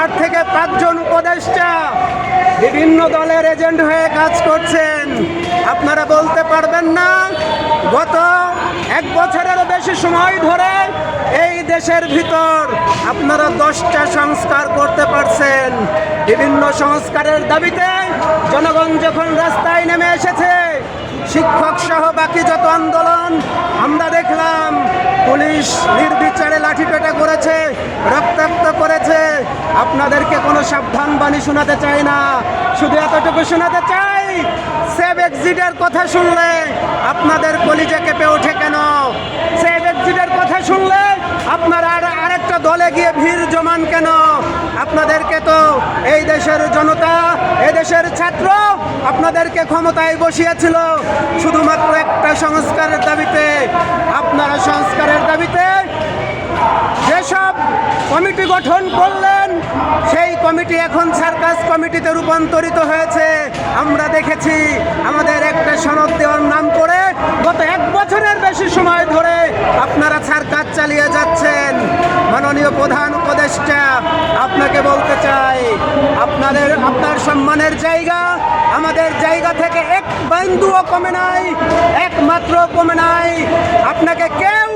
চার থেকে পাঁচজন উপদেষ্টা বিভিন্ন দলের এজেন্ট হয়ে কাজ করছেন। আপনারা বলতে পারবেন না, গত এক বছরেরও বেশি সময় ধরে এই দেশের ভিতর আপনারা দশটা সংস্কার করতে পারছেন। বিভিন্ন সংস্কারের দাবিতে জনগণ যখন রাস্তায় নেমে এসেছে, শিক্ষক সহ বাকি যত আন্দোলন, আমরা দেখলাম পুলিশ নির্বিচারে লাঠিপেটা করেছে করেছে আপনাদেরকে কোনো সাবধান বাণী শোনাতে চাই না। শুধু এতটুকু শোনাতে চাই, সেভ এক্সিটের কথা শুনলে আপনাদের কলিজা কেঁপে ওঠে কেন? সেভ এক্সিটের কথা শুনলে আপনারা আর আরেকটা দলে গিয়ে ভিড় জমান কেন? আপনাদেরকে তো এই দেশের জনতা, এই দেশের ছাত্র আপনাদেরকে ক্ষমতায় বসিয়েছিল। শুধুমাত্র একটা সংস্কারের দাবিতে, আপনারা সংস্কারের দাবিতে কমিটি গঠন করলেন। সেই কমিটি এখন সার্কাস কমিটিতে রূপান্তরিত হয়েছে। আমরা দেখেছি আমাদের একটা সনদ দেওয়ার নাম করে গত এক বছরের বেশি সময় ধরে আপনারা সার্কাস চালিয়ে যাচ্ছেন। মাননীয় প্রধান উপদেষ্টা, আপনাকে বলতে চাই, আপনাদের, আপনার সম্মানের জায়গা, আমাদের জায়গা থেকে এক বিন্দুও কমে নাই, একমাত্র কমে নাই। আপনাকে কেউ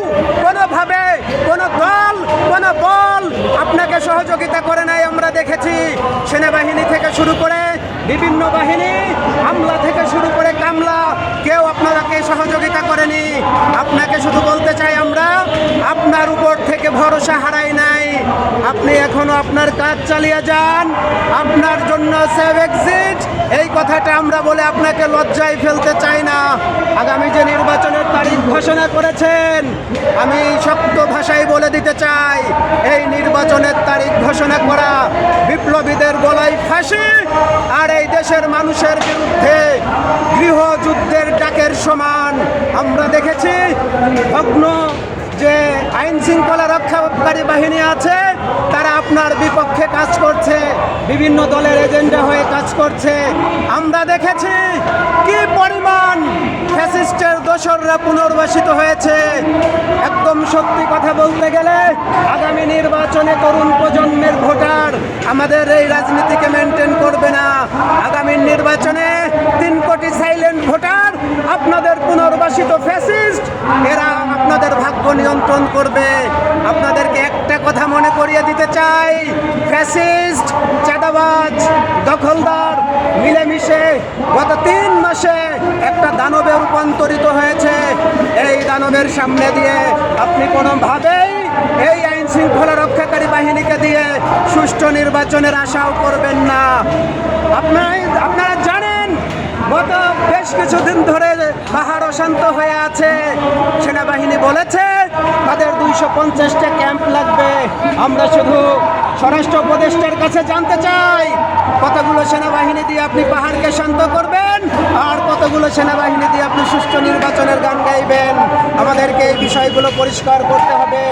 কোনোভাবে কোনো দল সহযোগিতা করে নাই আমরা দেখেছি। সেনাবাহিনী থেকে শুরু করে বিভিন্ন বাহিনী হামলা থেকে শুরু করে কামলা। কেউ আপনাকে সহযোগিতা করেনি। আপনাকে শুধু বলতে চাই আমরা, আপনার উপর থেকে ভরসা হারাই নাই। আপনি এখনও আপনার কাজ চালিয়ে যান। আপনার জন্য সেভ এক্সিট। এই কথাটা আমরা বলে আপনাকে লজ্জায় ফেলতে চাই না। আগামী যে ঘোষণা করেছেন। আমি শক্ত ভাষায় বলে দিতে চাই, এই নির্বাচনের তারিখ ঘোষণা করা বিপ্লবীদের গলায় ফাঁসি আর এই দেশের মানুষের বিরুদ্ধে গৃহযুদ্ধের ডাকের সমান। আমরা দেখেছি ভগ্ন যে আইন শৃঙ্খলা রক্ষাকারী বাহিনী আছে, তারা আপনার বিপক্ষে কাজ করছে, বিভিন্ন দলের এজেন্ডা হয়ে কাজ করছে। আমরা দেখেছি কি পরিমাণ ফ্যাসিস্টের দোসররা পুনর্বাসিত হয়েছে। একদম সত্যি কথা বলতে গেলে, আগামী নির্বাচনে তরুণ প্রজন্মের ভোটার আমাদের এই রাজনীতিকে মেনটেন করবে না। আগামী নির্বাচনে তিন কোটি সাইলেন্ট ভোটার, আপনাদের পুনর্বাসিত ফ্যাসিস্ট এরা আপনাদের ভাগ্য নিয়ন্ত্রণ করবে। আপনাদেরকে একটা কথা মনে করিয়ে দিতে চাই ফ্যাসিস্ট চাঁদাবাজ, দখলদার, মিলেমিশে গত তিন মাসে একটা দানবে রূপান্তরিত হয়েছে। এই দানবের সামনে দিয়ে আপনি কোনোভাবেই এই আইন শৃঙ্খলা রক্ষাকারী বাহিনীকে দিয়ে সুষ্ঠু নির্বাচনের আশাও করবেন না। আপনার আপনারা গত বেশ কিছুদিন ধরে পাহাড় অশান্ত হয়ে আছে। সেনাবাহিনী বলেছে, তাদের দুইশো পঞ্চাশটা ক্যাম্প লাগবে। আমরা শুধু স্বরাষ্ট্র উপদেষ্টার কাছে জানতে চাই, কতগুলো সেনাবাহিনী দিয়ে আপনি পাহাড়কে শান্ত করবেন আর কতগুলো সেনাবাহিনী দিয়ে আপনি সুষ্ঠু নির্বাচনের গান গাইবেন? আমাদেরকে এই বিষয়গুলো পরিষ্কার করতে হবে।